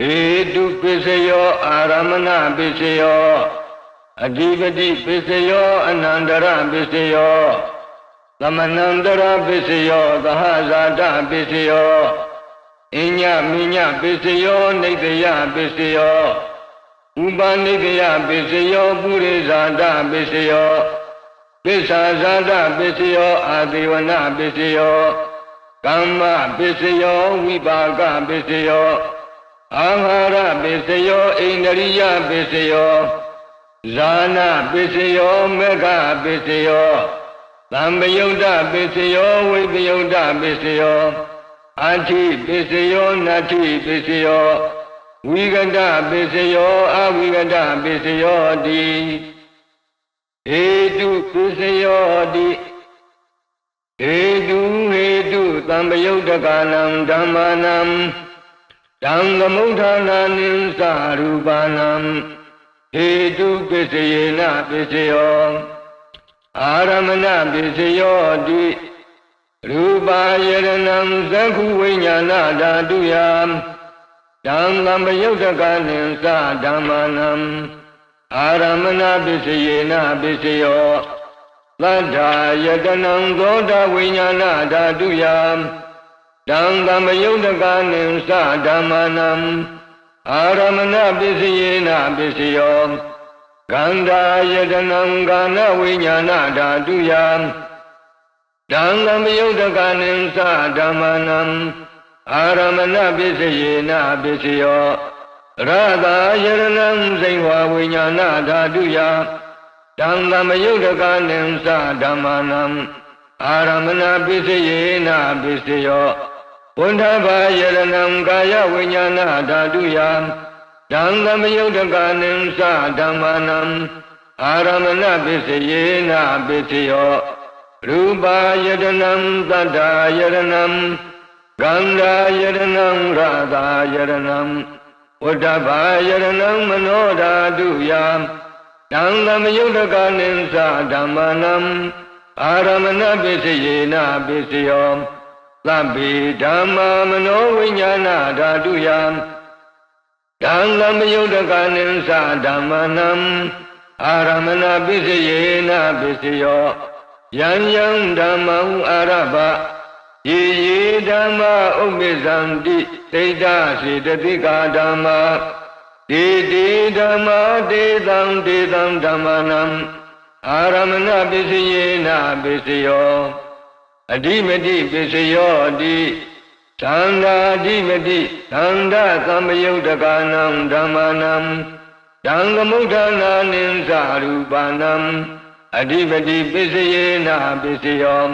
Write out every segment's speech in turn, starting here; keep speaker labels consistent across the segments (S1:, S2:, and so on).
S1: ဟေတုပစ္စယောအာရမဏပစ္စယောအဓိပတိပစ္စယောအနန္တရပစ္စယောသမဏန္တရပစ္စယောသဟဇာတပစ္စယောအညမိညပစ္စယောနေတယပစ္စယောဥပနိတယပစ္စယောပုရိဇာတပစ္စယောပစ္ဆာဇာတပစ္စယောအာသေဝနပစ္စယောကမ္မပစ္စယောဝိပါကပစ္စယော အာဟာရပစ္စယောအိန္ဒရိယပစ္စယောဇာနာပစ္စယောမေဃပစ္စယောသံပယုတ်တပစ္စယောဝိပယုတ်တပစ္စယောအာတိပစ္စယောနတ္ထိပစ္စယောဝိကတပစ္စယောအဝိကတပစ္စယောတိဧတုပစ္စယောတိဟေတုဟေတုသံပယုတ်တကာနံဓမ္မာနံ တံသမုဋ္ဌာနာနိသရူပနံဟေတုပစ္စယေနပစ္စယောအာရမဏပစ္စယောတိရူပါယရဏံသက္ခုဝိညာဏဓာတုယံဓမ္မပယုတ်တကနိသဓမ္မာနံအာရမဏပစ္စယေနပစ္စယောသတ္ထာယတနံသောတာဝိညာဏဓာတုယံ တံတမယုတ်တကနိသဓမ္မာနံအာရမဏပစ္စယေနပစ္စယောကန္တာယတနံကာနဝိညာဏဓာတုယံတံတမယုတ်တကနိသဓမ္မာနံအာရမဏပစ္စယေနပစ္စယောရတာယရဏံစိဝဝိညာဏဓာတုယတံသမယုတ်တကနိသဓမ္မာနံအာရမဏပစ္စယေနပစ္စယော ဝန္ထဘာယရဏံကာယဝိညာဏဓာတုယတံသမယုတ်တကနိသဓမ္မာနံအာရမဏပစ္စယေနပစ္စယောရူပါယတနံတတ္ထာယရဏံကန္ဓာယရဏံရတာယရဏံဝတ္တဘာယရဏံမနောဓာတုယတံသမယုတ်တကနိသဓမ္မာနံအာရမဏပစ္စယေနပစ္စယော သဗ္ဗေဓမ္မာမနောဝိညာဏဓာတုယတံသမယုတ်တကနိသဓမ္မာနံအာရမဏပစ္စယေနပစ္စယောယံယံဓမ္မံအာရဘယေယေဓမ္မာဥပ္ပဇံတိသိတ္တစေတသိကာဓမ္မာတေတေဓမ္မာတေတံတေတံဓမ္မနံအာရမဏပစ္စယေနပစ္စယော အဓိမတိပစ္စယောတိသန္တာအဓိမတိသန္တာသမ္ပယုတ်တကာနံဓမ္မနံတံသမုဋ္ဌာနာနိသရူပနံအဓိပတိပစ္စယေနပစ္စယော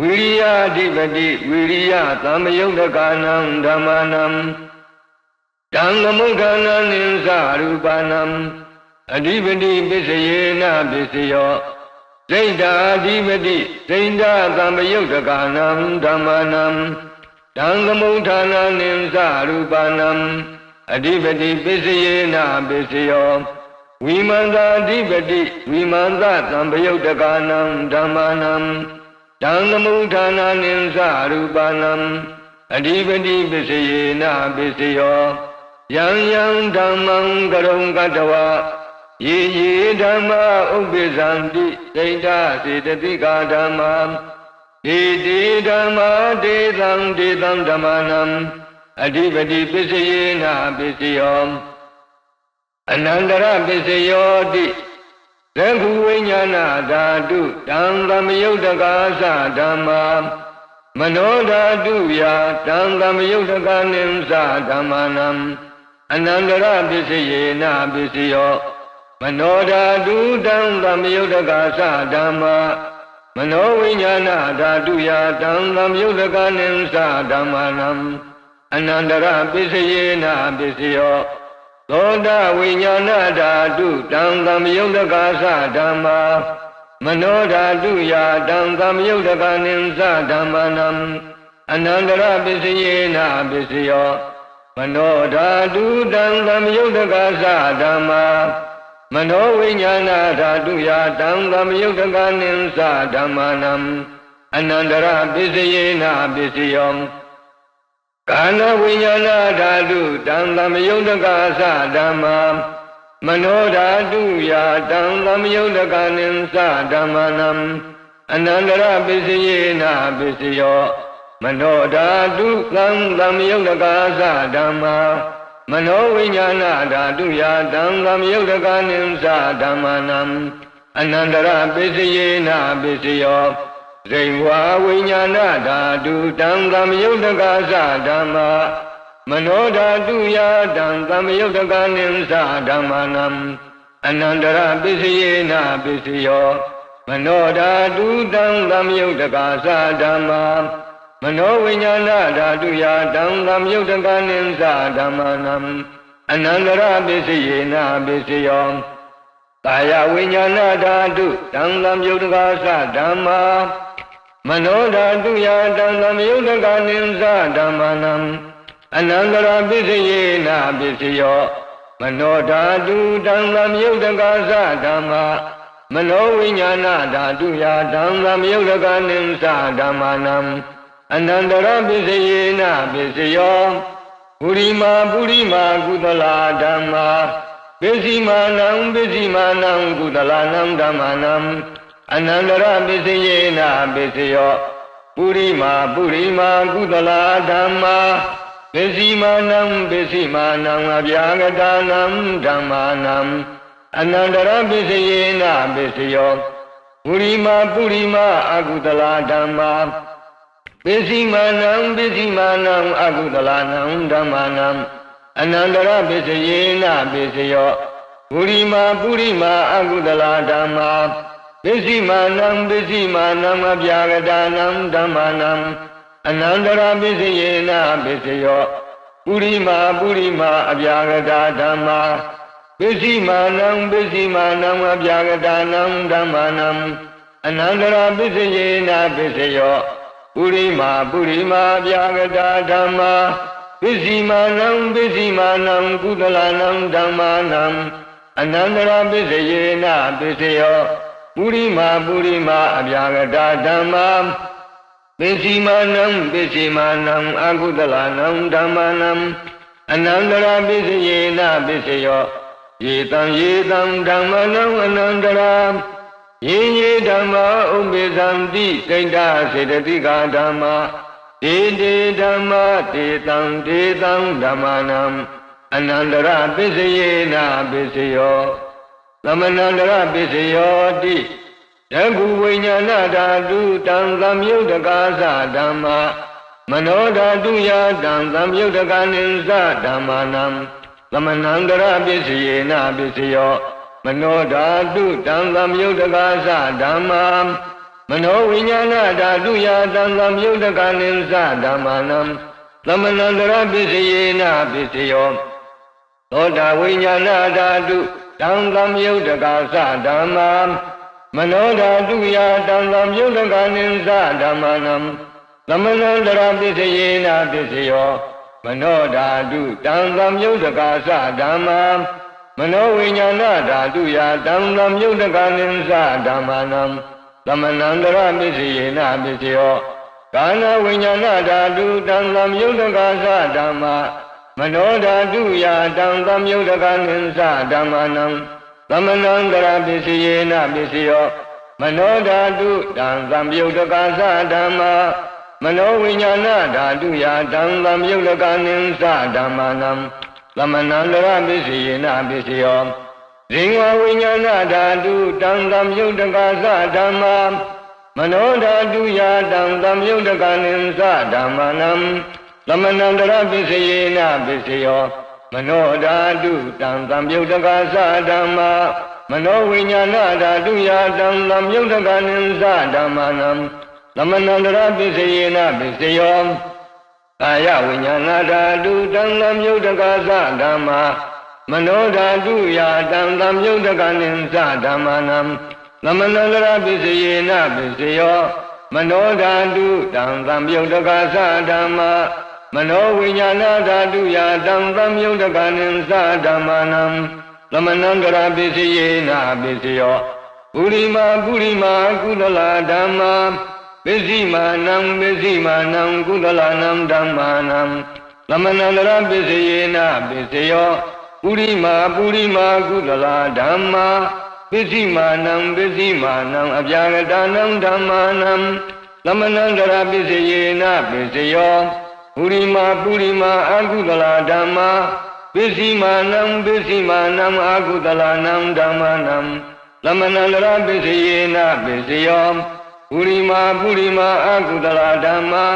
S1: ဝိရိယအဓိပတိဝိရိယသမ္ပယုတ်တကာနံဓမ္မနံတံသမုဋ္ဌာနာနိသရူပနံအဓိပတိပစ္စယေနပစ္စယော စိတ်ဓာအဓိပတိစိတ်ဓာသမ္ပယုတ်တကာနံဓမ္မနံတံသမုဋ္ဌာနာနိသရူပနံအဓိပတိပစ္စယေနပစ္စယောဝိမန္တာအဓိပတိဝိမန္တသံပယုတ်တကာနံဓမ္မာနံတံသမုဋ္ဌာနာနိသရူပနံအဓိပတိပစ္စယေနပစ္စယောယံယံဓမ္မံကရုံကတဝ ယေယေဓမ္မာဥပ္ပဇံတိဒိဋ္ဌစေတသိကာဓမ္မာဒေတိဓမ္မာဒေသံဒေသံဓမ္မနံအဓိပတိပစ္စယေနပစ္စယောအနန္တရပစ္စယောတိသက္ခုဝိညာဏဓာတုတံသမယုတ်တကာသဓမ္မာမနောဓာတုယတံသမယုတ်တကာနိသဓမ္မာနံအနန္တရပစ္စယေနပစ္စယော မနောဓာတုတံသမယုတ်တကာသဓမ္မာမနောဝိညာဏဓာတုယတံသမယုတ်တကာနိသဓမ္မာနံအနန္တရပစ္စယေနပစ္စယောသောတာဝိညာဏဓာတုတံသမယုတ်တကာသဓမ္မာမနောဓာတုယာတံသမယုတ်တကနိသဓမ္မနံအနန္တရပစ္စယေနပစ္စယောမနောဓာတုတံသမယုတ်တကာသဓမ္မာ မနောဝိညာဏဓာတုယာတံသမယုတ်တကနိသဓမ္မနံအနန္တရပစ္စယေနပစ္စယောကကာနဝိညာဏဓာတုတံသမယုတ်တကာသဓမ္မာမနောဓာတုယာတံသမယုတ်တကာနိသဓမ္မနံအနန္တရပစ္စယေနပစ္စယောမနောဓာတုသံသမယုတ်တကာသဓမ္မာ မနောဝိညာဏဓာတုယာတံသမယုတ်တကာနိသဓမ္မနံအနန္တရပစ္စယေနပစ္စယောဇိဝါဝိညာဏဓာတုတံသမယုတ်တကာသဓမ္မာမနောဓာတုယာတံသမယုတ်တကာနိသဓမ္မနံအနန္တရပစ္စယေနပစ္စယောမနောဓာတုတံသမယုတ်တကာသဓမ္မာ မနောဝိညာဏဓာတုယာတံသမယုတ်တကာနိသဓမ္မနံအနန္တရပစ္စယေနပစ္စယောကာယဝိညာဏဓာတုတံသမယုတ်တကာသဓမ္မာမနောဓာတုယာတံသမယုတ်တကာနိသဓမ္မနံအနန္တရာပစ္စယေနာပစ္စယောမနောဓာတုတံသမယုတ်တကာသဓမ္မာမနောဝိညာဏဓာတုယာတံသမယုတ်တကာနိသဓမ္မာနံ အနန္တရာပစ္စယေနာပစ္စယောပုရိမာပုရိမာကုသလာဓမ္မာပစ္စည်းမာနံပစ္စည်းမာနံကုသလာနံဓမ္မာနံအနန္တရပစ္စယေနပစ္စယောပုရိမာပုရိမာကုသလာဓမ္မာပစ္စည်းမာနံပစ္စည်းမာနံအဗျာဂတာနံဓမ္မာနံအနန္တရပစ္စယေနပစ္စယောပုရိမာပုရိမာအကုသလာဓမ္မာ ပစ္စည်းမာနံပစ္စည်းမာနံအကုသလာနံဓမ္မာနံအနန္တရပစ္စယေနပစ္စယောပုရိမာပုရိမာအကုသလာဓမ္မာပစ္စည်းမာနံပစ္စည်းမာနံအပြာကတာနံဓမ္မာနံအနန္တရာပစ္စယေနပစ္စယောပုရိမာပုရိမာအပြာကတာဓမ္မာပစ္စည်းမာနံပစ္စည်းမာနံအပြာကတာနံဓမ္မာနံအနန္တရာပစ္စယေနပစ္စယော ပုရိမာပုရိမာအပြာကတာဓမ္မာပစ္စည်းမာနံပစ္စည်းမာနံကုသလနံဓမ္မာနံအနန္တရာပစ္စယေနပစ္စယောပုရိမာပုရိမာအပြာကတာဓမ္မာပစ္စည်းမာနံပစ္စည်းမာနံအကုသလနံဓမ္မာနံအနန္တရာပစ္စယေနပစ္စယောယေတံယေတံဓမ္မနံအနန္တရာ ယေယေဓမ္မာဥပ္ပေသံတိစိတ်တစေတတိကာဓမ္မာတေတေဓမ္မာတေတံတေတံဓမ္မာနံအနန္တရပစ္စယေနပစ္စယောသမဏန္တရပစ္စယောတိယခုဝိညာဏဓာတုတံသမယုတ်တကာသဓမ္မာမနောဓာတုယတံသမယုတ်တကာနိသဓမ္မာနံသမဏန္တရပစ္စယေနပစ္စယော မနောဓာတုတံသမယုတ်တကာသဓမ္မာမနောဝိညာဏဓာတုယတံသမယုတ်တကာနိသဓမ္မာနံသမဏန္တရပစ္စယေနပစ္စယောသောတာဝိညာဏဓာတုတံသမယုတ်တကာသဓမ္မာမနောဓာတုယာတံသမယုတ်တကာနိသဓမ္မာနံသမဏန္တရပစ္စယေနပစ္စယောမနောဓာတုတံသမယုတ်တကာသဓမ္မာ မနောဝိညာဏဓာတုယာတံသမယုတ်တကာနိသဓမ္မာနံသမဏန္တရပစ္စယေနပစ္စယောကာနဝိညာဏဓာတုတံသမယုတ်တကာသဓမ္မာမနောဓာတုယာတံသမယုတ်တကနိသဓမ္မနံသမဏံတရာပစ္စယေနပစ္စယောမနောဓာတုတံသမယုတ်တကသဓမ္မာမနောဝိညာဏဓာတုယာတံသမယုတ်တကနိသဓမ္မနံ သမဏံတရာပစ္စယေနပစ္စယောဇိဝဝိညာဏဓာတုတံသမယုတ်တကသဓမ္မာမနောဓာတုယာတံသမယုတ်တကနိသဓမ္မနံသမဏန္တရပစ္စယေနပစ္စယောမနောဓာတုတံသံယုတ်တကာသဓမ္မာမနောဝိညာဏဓာတုယာတံသံယုတ်တကနိသဓမ္မာနံသမဏန္တရပစ္စယေနပစ္စယော ကာယဝိညာဏဓာတုတံသံယုတ်တကာသဓမ္မာမနောဓာတုယာတံသံယုတ်တကနိသဓမ္မာနံသမဏန္တရပစ္စယေနပစ္စယောမနောဓာတုတံသံယုတ်တကာသဓမ္မာမနောဝိညာဏဓာတုယာတံသမယုတ်တကနိသဓမ္မာနံသမဏံကရပစ္စယေနပစ္စယောပုရိမာပုရိမာကုသလဓမ္မာ ပစ္စည်းမာနံပစ္စည်းမာနံကုသလနံဓမ္မာနံသမဏန္တရပစ္စယေနပစ္စယောပုရိမာပုရိမာကုသလာဓမ္မာပစ္စည်းမာနံပစ္စည်းမာနံအပြာဂတနံဓမ္မာနံသမဏန္တရပစ္စယေနပစ္စယောပုရိမာပုရိမာအကုသလာဓမ္မာပစ္စည်းမာနံပစ္စည်းမာနံအကုသလာနံဓမ္မာနံသမဏန္တရပစ္စယေနပစ္စယော ပုရိမာပုရိမာအကုသလာဓမ္မာ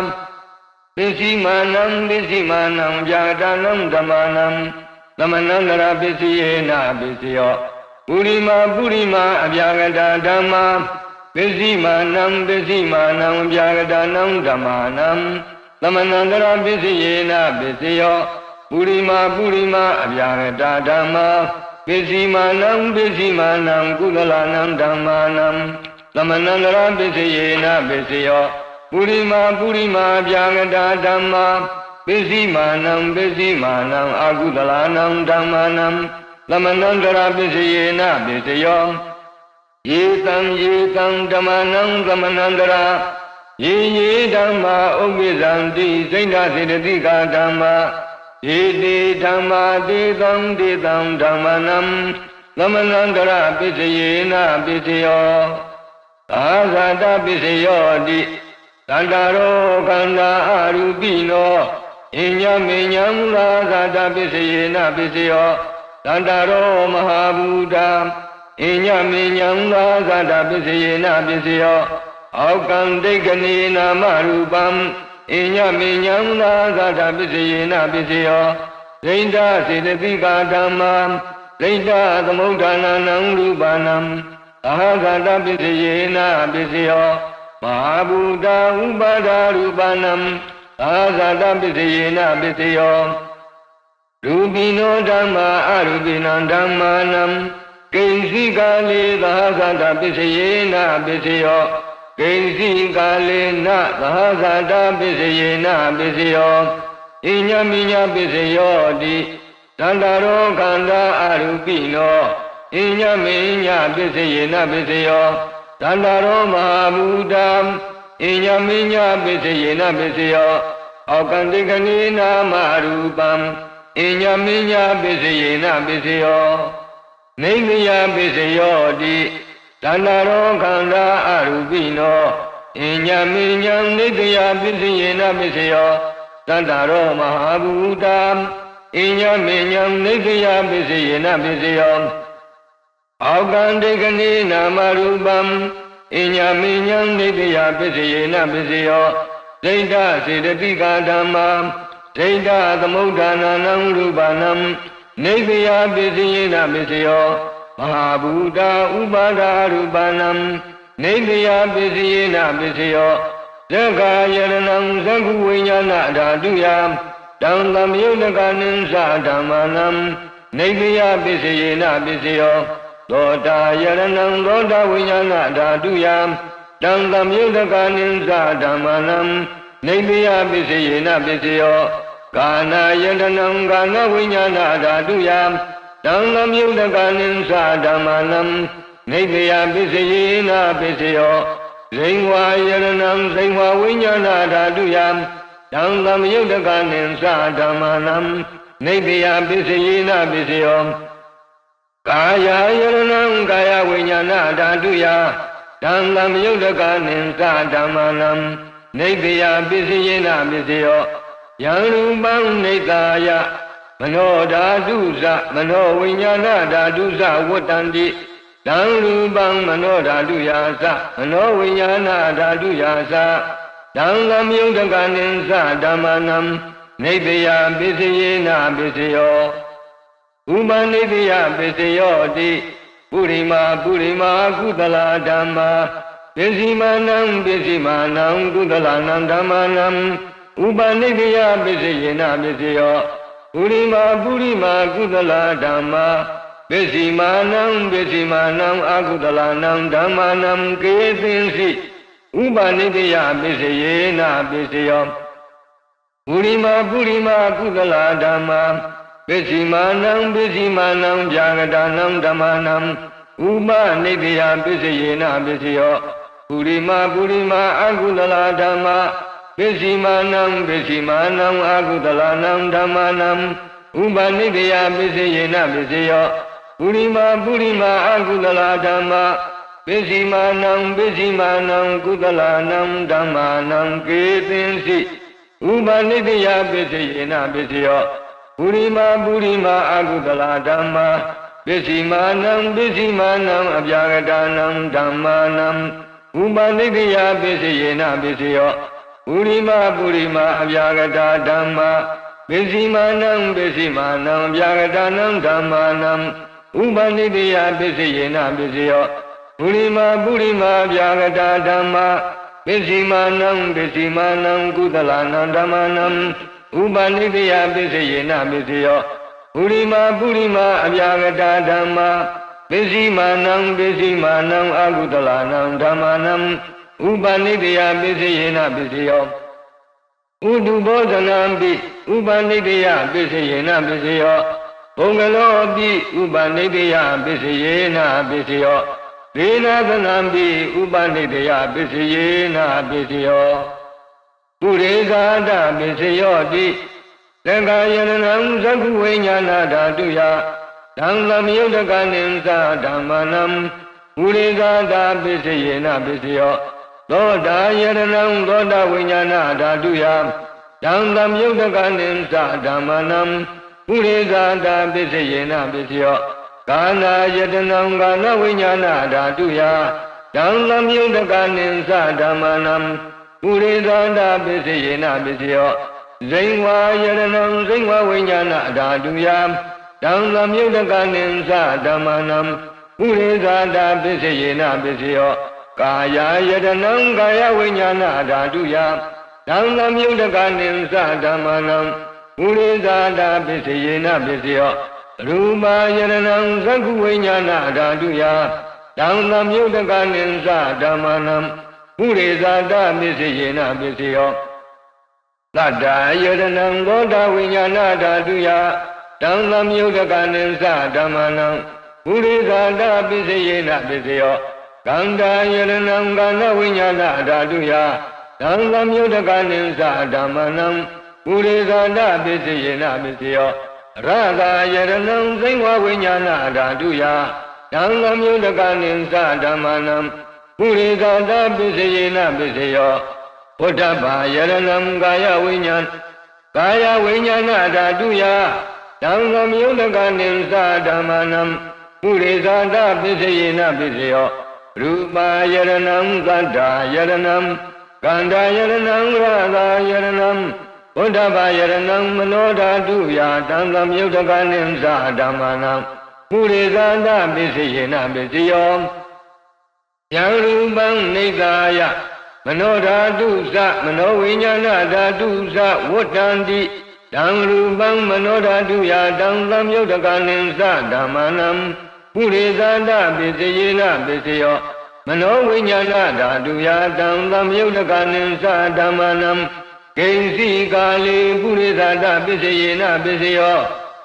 S1: ပစ္စည်းမာနံပစ္စည်းမာနံဗျာဒနံဓမ္မာနံသမဏန္တရပစ္စယေနပစ္စယောပုရိမာပုရိမာအဗျာဂတဓမ္မာပစ္စည်းမာနံပစ္စည်းမာနံဗျာဂတနံဓမ္မာနံသမဏန္တရပစ္စယေနပစ္စယောပုရိမာပုရိမာအဗျာဂတဓမ္မာပစ္စည်းမာနံပစ္စည်းမာနံကုသလနံဓမ္မာနံ သမဏန္တရပစ္စယေနပစ္စယောပုရိမာပုရိမာဗျာဂတာဓမ္မာပစ္စည်းမာနံပစ္စည်းမာနံအာကုသလာနံဓမ္မာနံသမဏန္တရာပစ္စယေနပစ္စယောယေတံယေတံဓမ္မနံသမဏန္တရာယေယေဓမ္မာဥပ္ပိဇံတိစိဏ္ဍစေတတိကာဓမ္မာယေတိဓမ္မာတေသံတေသံဓမ္မနံသမဏန္တရာပစ္စယေနပစ္စယော သာဇာတပစ္စယောတိတန္တာရောခန္ဓာအရူပိနောအညမေညံလာဇာတပစ္စယေနပစ္စယောတန္တာရောမဟာဘူတာအညမေညံလာဇာတပစ္စယေနပစ္စယောအောက်ကံဒိဋ္ဌနေနာမရူပံအညမေညံလာဇာတပစ္စယေနပစ္စယောဒိဋ္ဌစေတသိကာဓမ္မာဒိဋ္ဌသမုဋ္ဌာနံရူပနံ အာဂတပစ္စယေနပစ္စယောမဟာဘူတာဥပါဒာရူပနံအာဇာတပစ္စယေနပစ္စယောရူပိနောဓမ္မာအရူပိနံဓမ္မာနံကိဉ္စီကာလေသဟဇာတပစ္စယေနပစ္စယောကိဉ္စီကာလေနသဟဇာတပစ္စယေနပစ္စယောဣညမိညပစ္စယောတိသန္တာရောခန္ဓာအရူပိနော ဣညမိညပစ္စယေနပစ္စယောသန္တာရောမဟာဘူတံဣညမိညပစ္စယေနပစ္စယောအောကံတိကနိနာမရူပံဣညမိညပစ္စယေနပစ္စယောနေမယပစ္စယောတိသန္တာရောခန္ဓာအရူပိနောဣညမိညံနေတယပစ္စယေနပစ္စယောသန္တာရောမဟာဘူတံဣညမိညံနေတယပစ္စယေနပစ္စယော အောကံဒိကနိနာမရူပံအညာမိညာနေတယပစ္စယေနပစ္စယောဒိဋ္ဌစေတတိကာဓမ္မာဒိဋ္ဌသမုဋ္ဌာနာနံရူပနံနေတယပစ္စယေနပစ္စယောမဟာဘူတာဥပါဒာရူပနံနေတယပစ္စယေနပစ္စယောသက္ကာယရဏံသက္ခုဝိညာဏဓာတုယတံသမယုတ်ကနိသဓမ္မာနံနေတယပစ္စယေနပစ္စယော သောတာယရဏံသောတာဝိညာဏဓာတုယတံသမယုတကနိသဓမ္မနံနေတိယပစ္စယေနပစ္စယောကာနာယတနံကာနဝိညာဏဓာတုယတံသမယုတကနိသဓမ္မနံနေတိယပစ္စယေနပစ္စယောဇိဝါယရဏံဇိဝါဝိညာဏဓာတုယတံသမယုတကနိသဓမ္မနံနေတိယပစ္စယေနပစ္စယော ကာယယရဏံကာယဝိညာဏဓာတုယဓမ္မမယုတ်တကနိသဓမ္မနံနေတယပစ္စယေနပစ္စယောယံရူပံနေတယမနောဓာတုဇမနောဝိညာဏဓာတုဇဝတ္တန္တိတံရူပံမနောဓာတုယာသမနောဝိညာဏဓာတုယာသတံသမြုတ်တကနိသဓမ္မနံနေတယပစ္စယေနပစ္စယော ဥပနိတိယပစ္စယောတိပုရိမာပုရိမာကုသလာဓမ္မာပစ္စည်းမာနံပစ္စည်းမာနံကုသလာနံဓမ္မာနံဥပနိတိယပစ္စယေနပစ္စယောပုရိမာပုရိမာကုသလာဓမ္မာပစ္စည်းမာနံပစ္စည်းမာနံအကုသလာနံဓမ္မာနံကေသင်္စီဥပနိတိယပစ္စယေနပစ္စယောပုရိမာပုရိမာကုသလာဓမ္မာ ပစ္စည်းမာနံပစ္စည်းမာနံဗျာဂတာနံဓမ္မာနံဥပနိတယပစ္စယေနပစ္စယောပုရိမာပုရိမာအကုသလာဓမ္မာပစ္စည်းမာနံပစ္စည်းမာနံအာကုသလနံဓမ္မနံဥပနိတယပစ္စယေနပစ္စယောပုရိမာပုရိမာအာကုသလဓမ္မာပစ္စည်းမာနံပစ္စည်းမာနံကုသလနံဓမ္မာနံကေသင်္စိဥပနိတယပစ္စယေနပစ္စယော ပုရိမာပုရိမာအာကုသလဓမ္မာပစ္စည်းမာနံပစ္စည်းမာနံအပြာကတာနံဓမ္မာနံဥပနိတယပစ္စယေနပစ္စယောပုရိမာပုရိမာအပြာကတာဓမ္မာပစ္စည်းမာနံပစ္စည်းမာနံအပြာကတာနံဓမ္မာနံဥပနိတယပစ္စယေနပစ္စယောပုရိမာပုရိမာအပြာကတာဓမ္မာပစ္စည်းမာနံပစ္စည်းမာနံကုသလနံဓမ္မာနံ ဥပနိတယပစ္စယေနပစ္စယောပုရိမာပုရိမာအပြာကတာဓမ္မာပစ္စည်းမာနံပစ္စည်းမာနံအကုသလနံဓမ္မာနံဥပနိတယပစ္စယေနပစ္စယောဥတုဘောဇနံပိဥပနိတယပစ္စယေနပစ္စယောဘုံကလောပိဥပနိတယပစ္စယေနပစ္စယောဒေနာသနံပိဥပနိတယပစ္စယေနပစ္စယော ပုရိသဒပစ္စယောတိသက္ကာယရဏံသက္ခုဝိညာဏဓာတုယသံသမယုတ်တကနိသဓမ္မနံပုရိသဒပစ္စယေနပစ္စယောသောတာယရဏံသောတာဝိညာဏဓာတုယတံသမယုတ်တကနိသဓမ္မနံပုရိသတာပစ္စယေနပစ္စယောကာနာယတနံကာနဝိညာဏဓာတုယတံသမယုတ်တကနိသဓမ္မနံ ပုရိသတာပစ္စယေနပစ္စယောဇိဝါယရဏံဇိဝဝိညာဏဓာတုယတံသမယုတ်တကနိသဓမ္မနံပုရိသတာပစ္စယေနပစ္စယောကာယယတနံကာယဝိညာဏဓာတုယသံသမြုတကနိသဓမ္မနံပုရိသတာပစ္စယေနပစ္စယောရူပါယတနံသက္ခုဝိညာဏဓာတုယသံသမြုတကနိသဓမ္မနံ ပုရိသတာပစ္စယေနပစ္စယောသတ္တယတနံသောတာဝိညာဏဓာတုယတံသမြုတကနိသဓမ္မနံပုရိသတာပစ္စယေနပစ္စယောကန္တာယရဏံကန္နဝိညာဏဓာတုယသံသမြုတကနိသဓမ္မနံပုရိသန္တပစ္စယေနပစ္စယောရသာယရဏံသိဝဝိညာဏဓာတုယသံသမြုတကနိသဓမ္မနံ ပုရိသန္တပစ္စယေနပစ္စယောဘုဒ္ဓဘာယရဏံကာယဝိညာဏကာယဝိညာဏဓာတုယသံသမြုတကနိသဓမ္မနံပုရိသန္တပစ္စယေနပစ္စယောရူပါယရဏံကန္တာယရဏံကန္တာယရဏံရသာယရဏံဘုဒ္ဓဘာယရဏံမနောဓာတုယာတံသမြုတ်တကနိသဓမ္မနံပုရိသန္တပစ္စယေနပစ္စယော ယံရူပံနေသာယမနောဓာတုသမနောဝိညာဏဓာတုသဝတ္တန္တိတံရူပံမနောဓာတုယာတံသမြုတ်တကနိသဓမ္မနံပုရိသန္တပစ္စယေနပစ္စယောမနောဝိညာဏဓာတုယာတံသမယုတ်ကနိသဓမ္မနံဂိဉ္စီကာလေပုရိသန္တပစ္စယေနပစ္စယော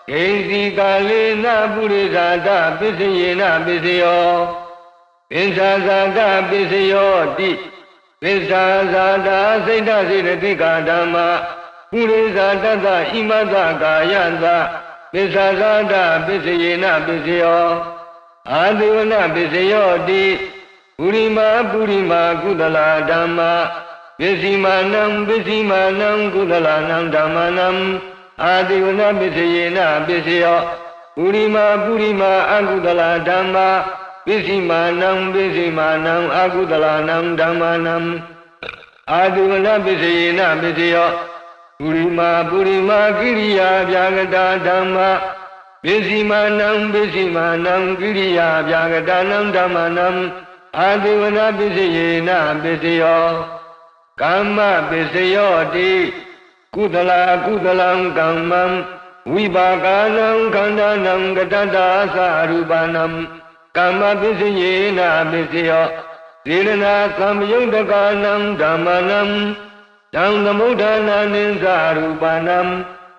S1: ဂိဉ္စီကာလေနပုရိသန္တပစ္စယေနပစ္စယော ပိစ္ဆာဇာတပစ္စယောတိပိစ္ဆာဇာတာစိတ်တစေတတိကာဓမ္မပုရိသတတ္တဣမတကာယသပိစ္ဆာဇာတပစ္စယေနပစ္စယောအာတိဝနပစ္စယောတိပုရိမာပုရိမာကုသလာဓမ္မာပစ္စည်းမာနံပစ္စည်းမာနံကုသလာနံဓမ္မနံအာတိဝနပစ္စယေနပစ္စယောပုရိမာပုရိမာအကုသလာဓမ္မာ ပစ္စည်းမာနံပစ္စည်းမာနံအကုသလာနံဓမ္မနံအာတိဝနပစ္စယေနပစ္စယောပုရိမာပုရိမာကိရိယာဗျာဂတာဓမ္မာပစ္စည်းမာနံပစ္စည်းမာနံကိရိယာဗျာဂတာနံဓမ္မနံအာတိဝနာပစ္စယေနပစ္စယောကမ္မပစ္စယောတိကုသလာကုသလံကမ္မံဝိပါကနံခန္ဓာနံကတတ္တာသရူပနံ ကမ္မပစ္စယေနပစ္စယောသေရဏသံယုတ်တကနံဓမ္မနံတံသမုဒ္ဒနာနိသရူပနံ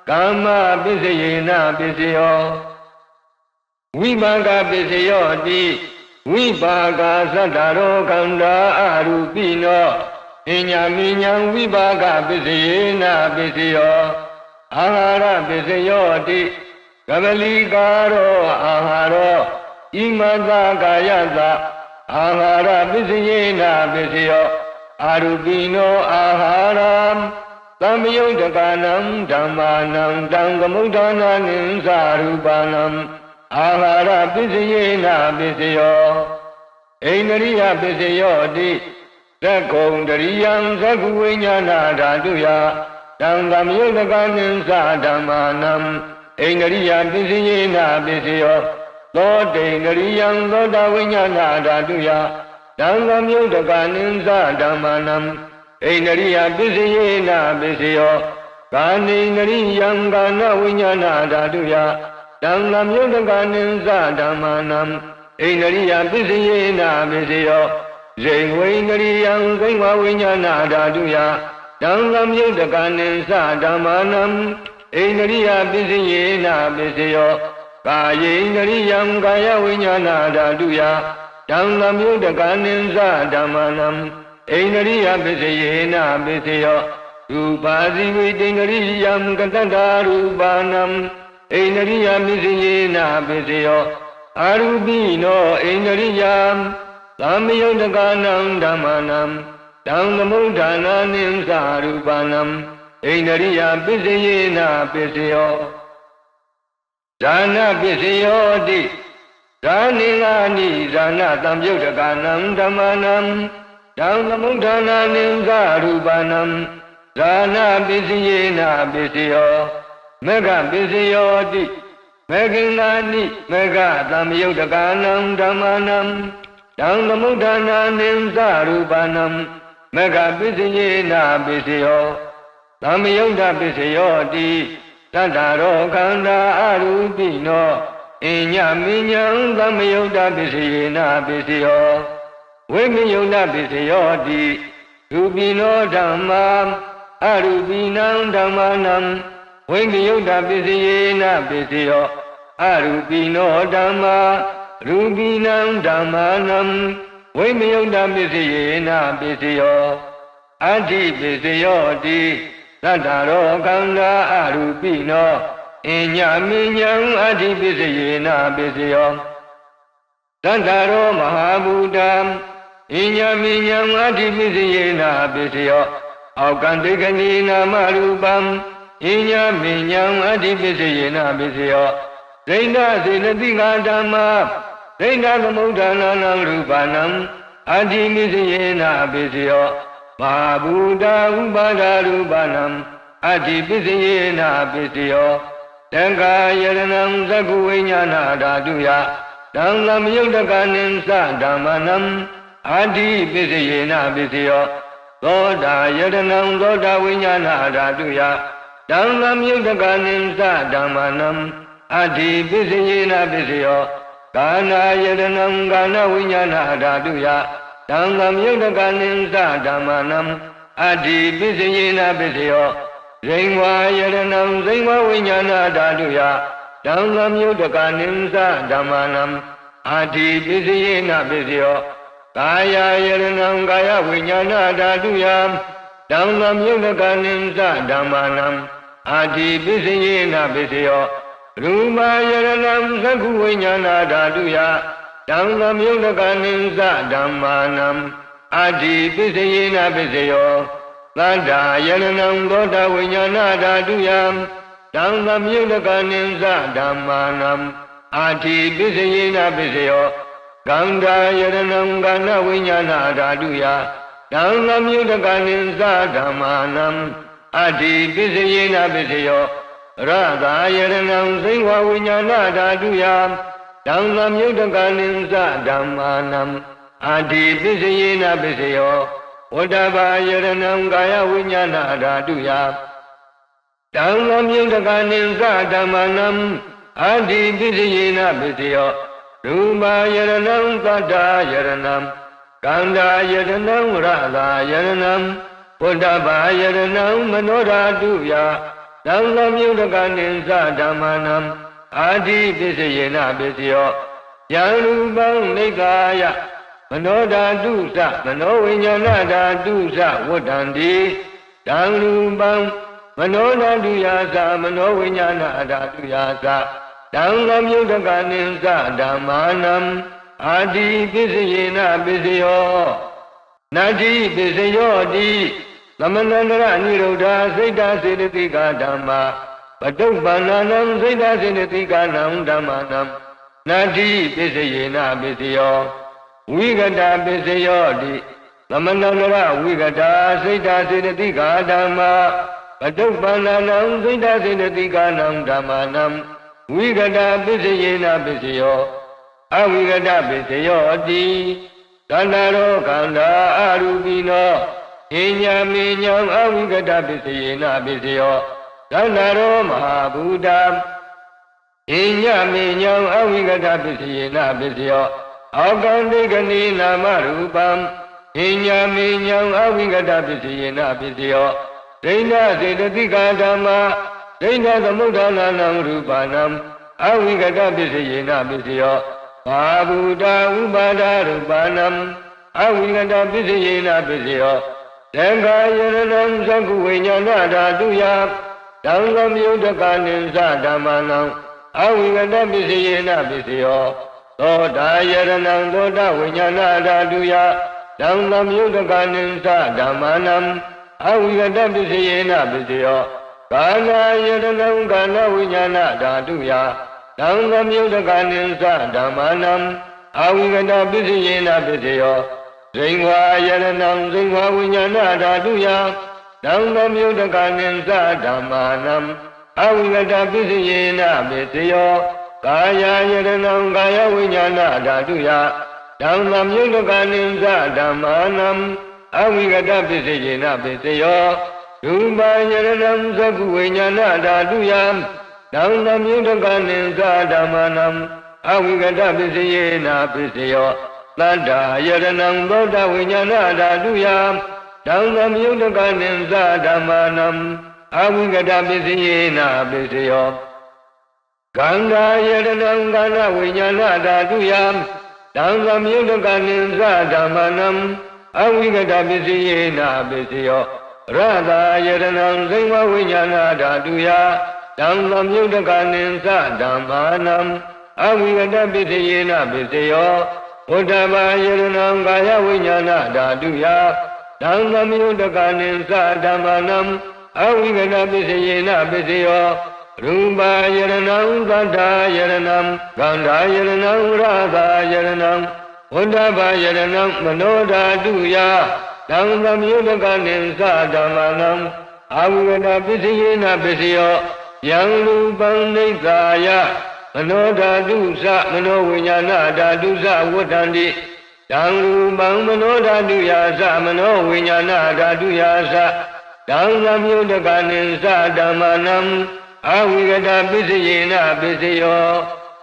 S1: ကမ္မပစ္စယေနပစ္စယောဝိပါကပစ္စယောတိဝိပါကာသတ္တရောခန္ဓာအရူပိနောဣအညာမိညာဝိပါကပစ္စယေနာပစ္စယောအာဟာရပစ္စယောတိကပလီကာရောအာဟာရော ဣမသကာယသအာဟာရပစ္စယေနာပစ္စယောအာရုပိနောအာဟာရသမ္မယုတ်တကနံဓမ္မာနံတံကမုဋ္ဌာနာနိသရူပနံအာဟာရပစ္စယေနာပစ္စယောဣန္ဒရိယပစ္စယောတိသက္ကုံတရိယံသက္ကုဝိညာဏဓာတုယတံသမယုတ်တကနိသဓမ္မာနံဣန္ဒရိယပစ္စယေနာပစ္စယော သောတိန္ဒရိယံသောတဝိညာဏဓာတုယတံသမယုတ်တကနိသဓမ္မာနံဣန္ဒရိယပစ္စယေနာပစ္စယောကာနိန္ဒရိယံကာနဝိညာဏဓာတုယတံသမယုတ်တကနိသဓမ္မာနံဣန္ဒရိယပစ္စယေနာပစ္စယောဇိဝိန္ဒရိယံသိဝဝိညာဏဓာတုယတံသမယုတ်တကနိသဓမ္မာနံဣန္ဒရိယပစ္စယေနာပစ္စယော ကာယေန္ဒရိယံကာယဝိညာဏဓာတုယတံသမယုတ်တကနိသဓမ္မာနံဣန္ဒရိယပစ္စယေနာပစ္စယောရူပါစီဝိတိန္ဒရိယံကတ္တရူပါနံဣန္ဒရိယပစ္စယေနာပစ္စယောအာရူပိနောဣန္ဒရိယံသမယုတ်တကနံဓမ္မနံတံသမုဋ္ဌာနာနိသရူပနံဣန္ဒရိယပစ္စယေနာပစ္စယော ဇာနာပစ္စယောတိဇာနိငာနိဇာနာတံယုတ်တကနံဓမ္မနံတံသမုဋ္ဌာနာနိသရူပနံဇာနာပစ္စယေနာပစ္စယောမေဃပစ္စယောတိမေခိနာနိမေဃတံယုတ်တကနံဓမ္မနံတံသမုဋ္ဌာနာနိသရူပနံမေဃပစ္စယေနာပစ္စယောသမယုတ်တပစ္စယောတိ တတ္တရောခန္ဓာအရူပိနောအညမိညာသမယုတ်တပစ္စယေနာပစ္စယောဝိမယုတ်တပစ္စယောတိရူပိနောဓမ္မာအရူပိနံဓမ္မာနံဝိမယုတ်တပစ္စယေနာပစ္စယောအရူပိနောဓမ္မာရူပိနံဓမ္မာနံဝိမယုတ်တပစ္စယေနာပစ္စယောအဋ္ဌိပစ္စယောတိသ တ္တရောကံတာအရူပိနောအညမိညာအဋ္ဌိပစ္စယေနာပစ္စယောသတ္တရောမဟာဘူတံအညမိညာအဋ္ဌိပစ္စယေနာပစ္စယောအောက်ကံတေကဏီနာမရူပံအညမိညာအဋ္ဌိပစ္စယေနာပစ္စယောဒိဋ္ဌစေနတိကာဓမ္မာဒိဋ္ဌသမုဋ္ဌာနာနံရူပနံအတ္တိမိစယေနာပိစယော မဟာဘူတာဥပါဒရူပနံအတ္တိပိစယေနာပိစယောတံဃာယရဏံသက္ကုဝိညာဏဓာတုယတံသမယုတ်တကနိသဓမ္မနံအတ္တိပိစယေနာပိစယောသောတာယရဏံသောတာဝိညာဏဓာတုယတံသမယုတ်တကနိသဓမ္မနံအတ္တိပိစယေနာပိစယောကာနာယတနံကာနဝိညာဏဓာတုယ တံသမြုတ်တကနိသဓမ္မနံအတ္တိပစ္စယေနပစ္စယောဇိန်ဝါယတနံဇိန်ဝဝိညာဏဓာတုယတံသမြုတ်တကနိသဓမ္မနံအတ္တိပစ္စယေနပစ္စယောကာယယတနံကာယဝိညာဏဓာတုယတံသမြုတ်တကနိသဓမ္မနံအတ္တိပစ္စယေနပစ္စယောရူပယရဏံသက္ခုဝိညာဏဓာတုယ တံသမယုတ်တကနိသဓမ္မာနံအတ္တိပစ္စယေနပစ္စယောသတ္တာယရဏံသောတာဝိညာဏဓာတုယတံသမယုတ်တကနိသဓမ္မာနံအတ္တိပစ္စယေနပစ္စယောကန္တာယရဏံကန္နဝိညာဏဓာတုယတံသမယုတ်တကနိသဓမ္မာနံအတ္တိပစ္စယေနပစ္စယောရသာယရဏံသိဝဝိညာဏဓာတုယ တံသမယုတ်တကနိသဓမ္မာနံအာတိပစ္စယေနပစ္စယောဝတ္တဘာယရဏံကာယဝိညာဏဓာတုယတံသမယုတ်တကနိသဓမ္မာနံအာတိပစ္စယေနပစ္စယောရူပါယရဏံသတ္တာယရဏံကန္တာယရဏံရသာယရဏံဝတ္တဘာယရဏံမနောဓာတုယသံဃမြုတကနိသဓမ္မနံ အာတိပစ္စယေနပစ္စယောယံရူပံနိကာယမနောဓာတုသမနောဝိညာဏဓာတုသဝတ္တန္တိတံလူပံမနောဓာတုယာသမနောဝိညာဏဓာတုယာသတံလမြုတကနိသဓမ္မာနံအာတိပစ္စယေနပစ္စယောနာတိပစ္စယောတိသမဏန္တရနိရုဒ္ဓစိတ်တစေတသိကဓမ္မာ ပတုပ္ပန္နနံစိတ်တစေတသိကနံဓမ္မာနံနာတိပစ္စယေနပစ္စယောဝိကတာပစ္စယောတိသမဏန္တရဝိကတာစိတ်တစေတသိကဓမ္မာပတုပ္ပန္နနံစိတ်တစေတသိကနံဓမ္မာနံဝိကတာပစ္စယေနပစ္စယောအဝိကတပစ္စယောတိတဏ္ဍရောခန္ဓာအရူပိနောဣညာမေညာအဝိကတပစ္စယေနပစ္စယော တဏ္ဍရောမဟာဘူတာဣညာမေညာအဝိကတပစ္စယေနပစ္စယောအောကံဒိကနိနာမရူပံဣညာမေညာအဝိကတပစ္စယေနပစ္စယောဒိဋ္ဌစေတသိကဓမ္မာဒိဋ္ဌသမုဋ္ဌာနာနံရူပနံအဝိကတပစ္စယေနပစ္စယောဘာဗုဒ္ဓဥပါဒရူပနံအဝိကတပစ္စယေနပစ္စယောသံဃာယရဏံသကုဝိညာဏဓာတုယ တံသမြုတကနိသဓမ္မနံအဝိကတပစ္စယေနပစ္စယောသောတာယရဏံသောတာဝိညာဏဓာတုယတံသမြုတကနိသဓမ္မနံအဝိကတပစ္စယေနပစ္စယောကာနာယရဏံကာနဝိညာဏဓာတုယတံသမြုတကနိသဓမ္မနံအဝိကတပစ္စယေနပစ္စယောဇိဝါယရဏံဇိဝဝိညာဏဓာတုယ တံသမြုတကနိသဓမ္မာနံအဝိကတပစ္စယေနပစ္စယောကာယယရဏံကာယဝိညာဏဓာတုယတံသမြုတကနိသဓမ္မာနံအဝိကတပစ္စယေနပစ္စယောရူပယရဏံသကုဝိညာဏဓာတုယတံသမြုတကနိသဓမ္မာနံအဝိကတပစ္စယေနပစ္စယောတတ္တာယရဏံသောတဝိညာဏဓာတုယ တံသမယုတကနိသဓမ္မာနံအဝိကတပစ္စယေနပစ္စယောကန္တာယရဏံကန္နဝိညာဏဓာတုယတံသမယုတကနိသဓမ္မာနံအဝိကတပစ္စယေနပစ္စယောရတာယရဏံဇိဝဝိညာဏဓာတုယတံသမယုတကနိသဓမ္မာနံအဝိကတပစ္စယေနပစ္စယောဝတ္တဘာယရဏံကာယဝိညာဏဓာတုယ တံသမယုတကနိသဓမ္မနံအဝိကတပစ္စယေနပစ္စယောရူပယရဏံသတ္တာယရဏံကန္ဓာယရဏံရသာယရဏံဝတ္တဘာယရဏံမနောဓာတုယတံသမယုတကနိသဓမ္မနံအဝိကတပစ္စယေနပစ္စယောယံရူပံနိစ္စာယမနောဓာတုသမနောဝိညာဏဓာတုသဝတ္တန္တိ တံရူပံမနောဓာတုယာသမနောဝိညာဏဓာတုယာသတံသမယုတကနိသဓမ္မနံအဝိကတပစ္စယေနပစ္စယော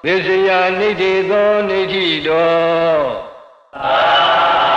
S1: ပစ္စယနိဋ္ဌိသောနိဋ္ဌိတောသာ